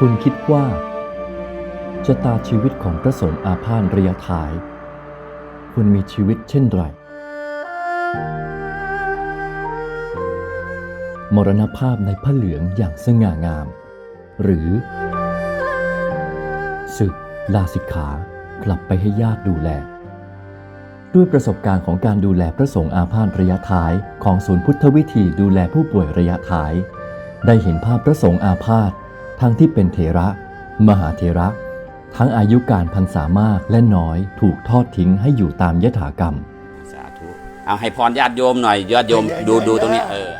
คุณคิดว่าชะตาชีวิตของพระสงฆ์อาพาธระยะท้าย คุณมีชีวิตเช่นไร มรณภาพในผ้าเหลืองอย่างสง่างาม หรือศึกลาสิกขากลับไปให้ญาติดูแล ด้วยประสบการณ์ของการดูแลพระสงฆ์อาพาธระยะท้ายของศูนย์พุทธวิธีดูแลผู้ป่วยระยะท้าย ได้เห็นภาพพระสงฆ์อาพาธ ทั้งที่เป็นเถระ มหาเถระ ทั้งอายุการพรรษามากและน้อยถูกทอดทิ้งให้อยู่ตามยถากรรม สาธุเอาให้พรญาติโยมหน่อยญาติโยมดูดูตรงนี้เออ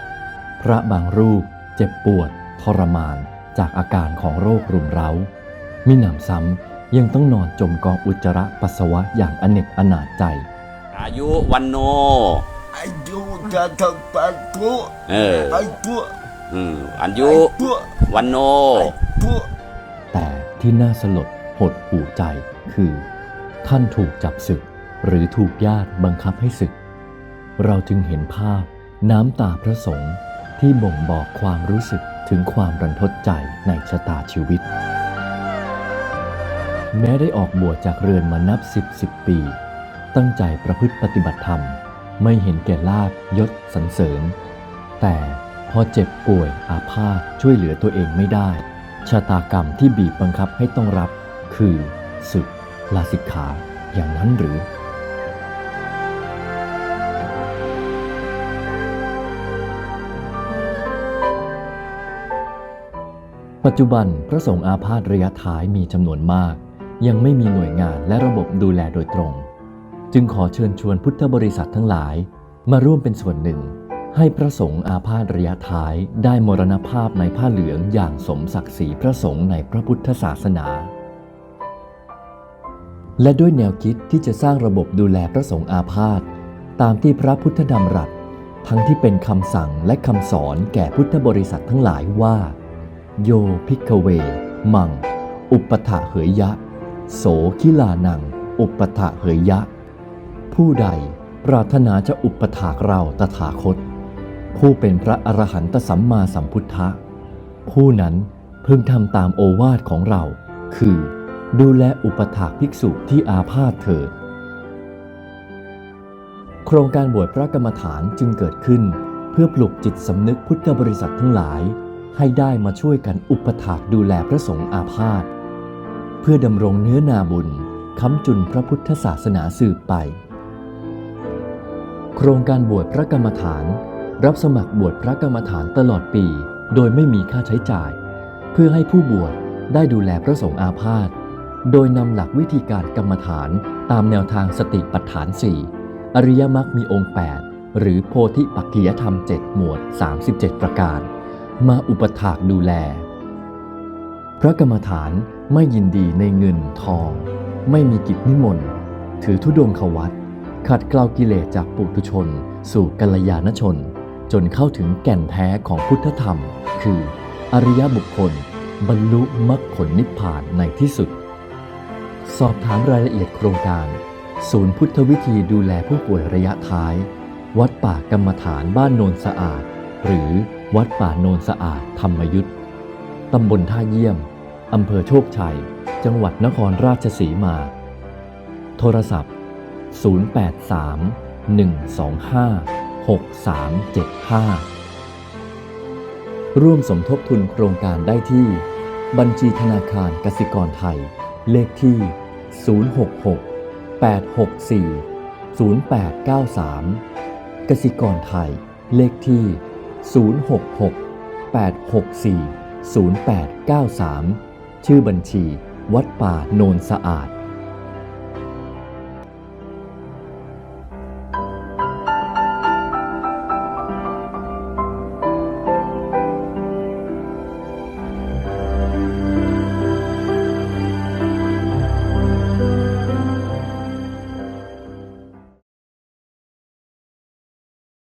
พระบางรูปเจ็บปวดทรมานจากอาการของโรครุมเร้า มิหนำซ้ำยังต้องนอนจมกองอุจจาระปัสสาวะอย่างอเนกอนาจใจ อายุวันโนอายุจะถึงแปดตัวเออไอ้ตัว อืมอายุวันโน แต่ที่น่าสลดหดหูใจคือ ท่านถูกจับศึก หรือถูกญาติบังคับให้ศึก เราจึงเห็นภาพน้ำตาพระสงฆ์ที่บ่งบอกความรู้สึกถึงความรันทดใจในชะตาชีวิต แม้ได้ออกบวชจากเรือนมานับสิบสิบปี ตั้งใจประพฤติปฏิบัติธรรม ไม่เห็นแก่ลาบยศสรรเสริญ แต่ พอเจ็บป่วยอาพาธช่วยเหลือตัวเองไม่ได้ ชะตากรรมที่บีบบังคับให้ต้องรับ คือศึกลาสิกขาอย่างนั้นหรือ ปัจจุบันพระสงฆ์อาพาธระยะท้ายมีจำนวนมาก ยังไม่มีหน่วยงานและระบบดูแลโดยตรง จึงขอเชิญชวนพุทธบริษัททั้งหลาย มาร่วมเป็นส่วนหนึ่ง ให้พระสงฆ์อาพาธระยะท้ายได้มรณภาพในผ้าเหลืองอย่างสมศักดิ์ศรีพระสงฆ์ในพระพุทธศาสนา และด้วยแนวคิดที่จะสร้างระบบดูแลพระสงฆ์อาพาธตามที่พระพุทธดำรัสทั้งที่เป็นคำสั่งและคำสอนแก่พุทธบริษัททั้งหลายว่า โยพิกเว มัง อุปถะเหยยะ โสคิลานัง อุปถะเหยยะ ผู้ใดปรารถนาจะอุปถากเราตถาคต ผู้เป็นพระอรหันตสัมมาสัมพุทธะ ผู้นั้นพึงทำตามโอวาทของเรา คือ ดูแลอุปถากภิกษุที่อาพาธเถิด โครงการบวชพระกรรมฐานจึงเกิดขึ้น เพื่อปลุกจิตสำนึกพุทธบริษัททั้งหลาย ให้ได้มาช่วยกันอุปถากดูแลพระสงฆ์อาพาธเพื่อดำรงเนื้อนาบุญค้ำจุนพระพุทธศาสนาสืบไป โครงการบวชพระกรรมฐาน รับสมัครบวชพระกรรมฐานตลอดปี โดยไม่มีค่าใช้จ่าย เพื่อให้ผู้บวชได้ดูแลพระสงฆ์อาพาธโดยนำหลักวิธีการกรรมฐานตามแนวทางสติปัฏฐาน 4 อริยมรรคมีองค์ 8 หรือโพธิปักขิยธรรม 7 หมวด 37 ประการ มาอุปถากดูแล พระกรรมฐานไม่ยินดีในเงินทอง ไม่มีกิจนิมนต์ถือธุดงควัตขัดเกลากิเลสจากปุถุชน สู่กัลยาณชน จนเข้าถึงแก่นแท้ของพุทธธรรม คือ อริยบุคคล บรรลุมรรคผลนิพพานในที่สุด สอบถามรายละเอียดโครงการ ศูนย์พุทธวิธีดูแลผู้ป่วยระยะท้าย วัดป่ากรรมฐานบ้านโนนสะอาด หรือวัดป่าโนนสะอาดธรรมยุทธ์ตำบลท่าเยี่ยม อำเภอโชคชัย จังหวัดนครราชสีมา โทรศัพท์ 083 125 6375 ร่วมสมทบทุนโครงการได้ที่ บัญชีธนาคารกสิกรไทย เลขที่ 066 864 0893 กสิกรไทย เลขที่ 066 864 0893 ชื่อบัญชี วัดป่าโนนสะอาด